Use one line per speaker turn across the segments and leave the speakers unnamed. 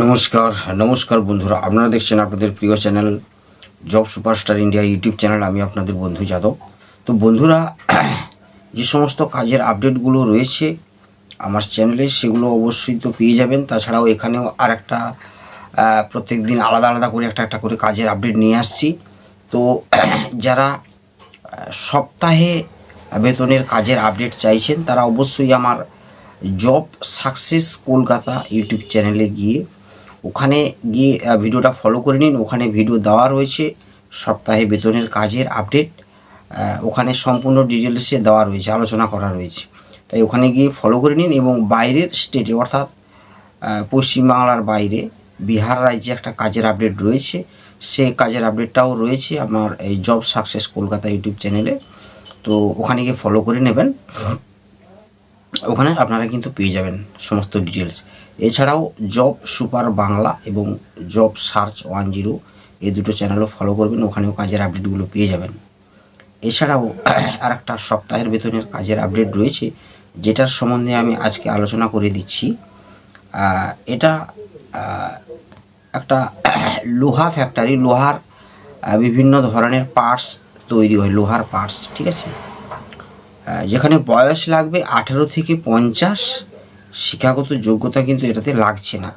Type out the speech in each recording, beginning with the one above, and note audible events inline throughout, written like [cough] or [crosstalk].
নমস্কার নমস্কার বন্ধুরা। আপনারা দেখছেন আপনাদের প্রিয় channel job superstar India YouTube channel. আমি আপনাদের বন্ধু যাদব। তো বন্ধুরা, যে সমস্ত কাজের আপডেটগুলো রয়েছে আমার চ্যানেলে, সেগুলো অবশ্যই তো পেয়ে যাবেন। তাছাড়াও এখানেও আর একটা প্রত্যেক দিন আলাদা আলাদা করে একটা একটা করে কাজের আপডেট নিয়ে আসছি। তো যারা সপ্তাহে বেতনের কাজের আপডেট চাইছেন, তারা অবশ্যই আমার জব সাকসেস কলকাতা ইউটিউব চ্যানেলে গিয়ে ওখানে গিয়ে ভিডিওটা ফলো করে নিন। ওখানে ভিডিও দেওয়া রয়েছে। সপ্তাহে বেতনের কাজের আপডেট ওখানে সম্পূর্ণ ডিটেলসে দেওয়া রয়েছে, আলোচনা করা রয়েছে। তাই ওখানে গিয়ে ফলো করে নিন এবং বাইরের স্টেটে অর্থাৎ পশ্চিমবাংলার বাইরে, বিহার রাজ্যে একটা কাজের আপডেট রয়েছে। সে কাজের আপডেটটাও রয়েছে আমার এই জব সাকসেস কলকাতা ইউটিউব চ্যানেলে তো ওখানে গিয়ে ফলো করে নেবেন। ওখানে আপনারা কিন্তু পেয়ে যাবেন সমস্ত ডিটেলস এছাড়াও জব সুপার বাংলা এবং জব সার্চ ওয়ান জিরো এই দুটো চ্যানেলও ফলো করবেন, ওখানেও কাজের আপডেটগুলো পেয়ে যাবেন। এছাড়াও [clears throat] আর একটা সপ্তাহের বেতনের কাজের আপডেট রয়েছে, যেটার সম্বন্ধে আমি আজকে আলোচনা করে দিচ্ছি। এটা একটা [clears throat] লোহা ফ্যাক্টরি লোহার বিভিন্ন ধরনের পার্টস তৈরি হয়, লোহার পার্টস ঠিক আছে? যেখানে বয়স লাগবে আঠেরো থেকে পঞ্চাশ, শিক্ষাগত যোগ্যতা কিন্তু এটাতে লাগছে না।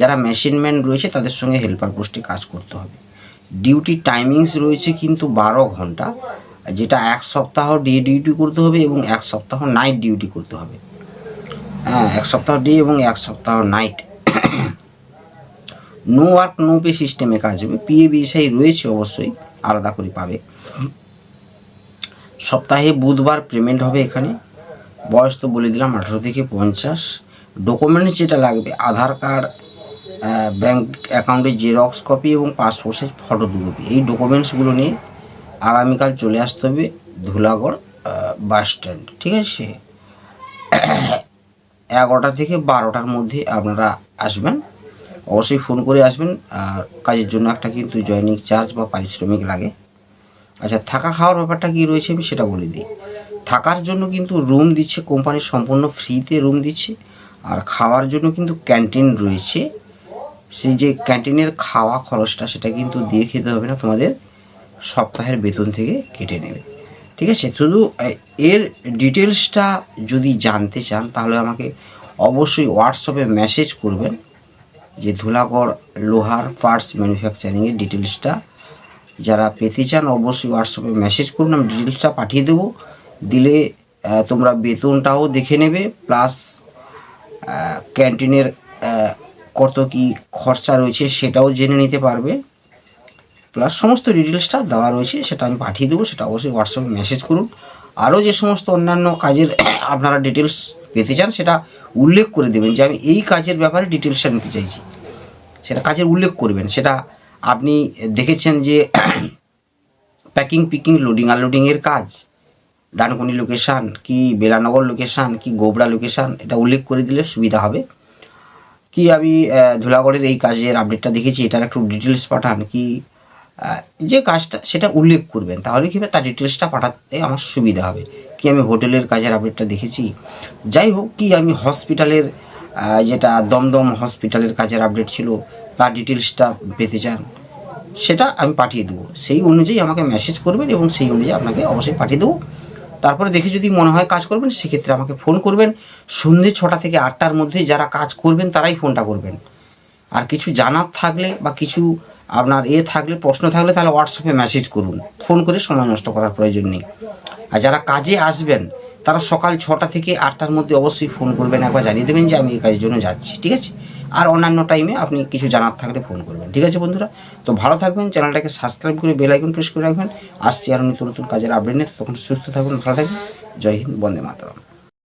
যারা মেশিনম্যান রয়েছে, তাদের সঙ্গে হেল্পার পোস্টে কাজ করতে হবে। ডিউটি টাইমিংস রয়েছে কিন্তু বারো ঘণ্টা, যেটা এক সপ্তাহ ডে ডিউটি করতে হবে এবং এক সপ্তাহ নাইট ডিউটি করতে হবে। হ্যাঁ এক সপ্তাহ ডে এবং এক সপ্তাহ night no work no pay সিস্টেমে কাজ হবে। পিএ বিএসআই রয়েছে অবশ্যই, আলাদা করে পাবে। সপ্তাহে বুধবার পেমেন্ট হবে এখানে। বয়স তো বলে দিলাম, আঠারো থেকে পঞ্চাশ। ডকুমেন্টস যেটা লাগবে আধার কার্ড ব্যাঙ্ক অ্যাকাউন্টের জেরক্স কপি এবং পাসপোর্ট সাইজ ফটো দু কপি এই ডকুমেন্টসগুলো নিয়ে আগামীকাল চলে আসতে হবে ধুলাগড় বাস স্ট্যান্ড ঠিক আছে? এগারোটা থেকে বারোটার মধ্যে আপনারা আসবেন। অবশ্যই ফোন করে আসবেন। আর কাজের জন্য একটা কিন্তু জয়নিং চার্জ বা পারিশ্রমিক লাগে। আচ্ছা থাকা খাওয়ার ব্যাপারটা কি রয়েছে আমি সেটা বলে দিই। থাকার জন্য কিন্তু রুম দিচ্ছে কোম্পানি সম্পূর্ণ ফ্রিতে রুম দিচ্ছে, আর খাওয়ার জন্য কিন্তু ক্যান্টিন রয়েছে। সেই যে ক্যান্টিনের খাওয়া খরচটা সেটা কিন্তু দিয়ে খেতে হবে না, তোমাদের সপ্তাহের বেতন থেকে কেটে নেবে। ঠিক আছে? শুধু এর ডিটেলসটা যদি জানতে চান, তাহলে আমাকে অবশ্যই হোয়াটসঅ্যাপে মেসেজ করবেন যে ধুলাগড় লোহার পার্টস ম্যানুফ্যাকচারিংয়ের ডিটেলসটা যারা পেতে চান, অবশ্যই হোয়াটসঅ্যাপে মেসেজ করুন, আমি ডিটেলসটা পাঠিয়ে দেবো। দিলে তোমরা বেতনটাও দেখে নেবে প্লাস ক্যান্টিনের কত কি খরচা রয়েছে সেটাও জেনে নিতে পারবে। প্লাস সমস্ত ডিটেলসটা দেওয়া রয়েছে, সেটা আমি পাঠিয়ে দেবো, সেটা অবশ্যই হোয়াটসঅ্যাপে মেসেজ করুন। আরও যে সমস্ত অন্যান্য কাজের, [coughs] আপনারা ডিটেলস পেতে চান, সেটা উল্লেখ করে দেবেন যে আমি এই কাজের ব্যাপারে ডিটেলসটা নিতে চাইছি। সেটা কাজের উল্লেখ করবেন, সেটা আপনি দেখেছেন যে প্যাকিং পিকিং লোডিং আনলোডিংয়ের কাজ? ডানকুনি লোকেশান কি বেলানগর লোকেশান কি গোবরা লোকেশান এটা উল্লেখ করে দিলে সুবিধা হবে। কি আমি ধুলাগড়ের এই কাজের আপডেটটা দেখেছি, এটার একটু ডিটেলস পাঠান। কি যে কাজটা, সেটা উল্লেখ করবেন। তাহলে কী হবে? তার ডিটেলসটা পাঠাতে আমার সুবিধা হবে। কি আমি হোটেলের কাজের আপডেটটা দেখেছি? যাই হোক, কি আমি হসপিটালের যেটা দমদম হসপিটালের কাজের আপডেট ছিল, তার ডিটেলসটা পেতে চান, সেটা আমি পাঠিয়ে দেবো। সেই অনুযায়ী আমাকে মেসেজ করবেন এবং সেই অনুযায়ী আপনাকে অবশ্যই পাঠিয়ে দেবো। তারপরে দেখে যদি মনে হয় কাজ করবেন, সেক্ষেত্রে আমাকে ফোন করবেন। সন্ধ্যে ছটা থেকে আটটার মধ্যে যারা কাজ করবেন, তারাই ফোনটা করবেন। আর কিছু জানার থাকলে বা কিছু আপনার এ থাকলে, প্রশ্ন থাকলে, তাহলে হোয়াটসঅ্যাপে মেসেজ করুন। ফোন করে সময় নষ্ট করার প্রয়োজন নেই। আর যারা কাজে আসবেন তারা সকাল ছটা থেকে আটটার মধ্যে অবশ্যই ফোন করবেন, একবার জানিয়ে দেবেন যে আমি এই কাজের জন্য যাচ্ছি, ঠিক আছে? আর অন্যান্য টাইমে আপনি কিছু জানার থাকলে ফোন করবেন, ঠিক আছে বন্ধুরা? তো ভালো থাকবেন, চ্যানেলটাকে সাবস্ক্রাইব করে বেল আইকন প্রেস করে রাখবেন। আসছি আরও নতুন নতুন কাজের আপডেট নিয়ে তখন সুস্থ থাকবেন ভালো থাকবেন। জয় হিন্দ, বন্দে মাতরম।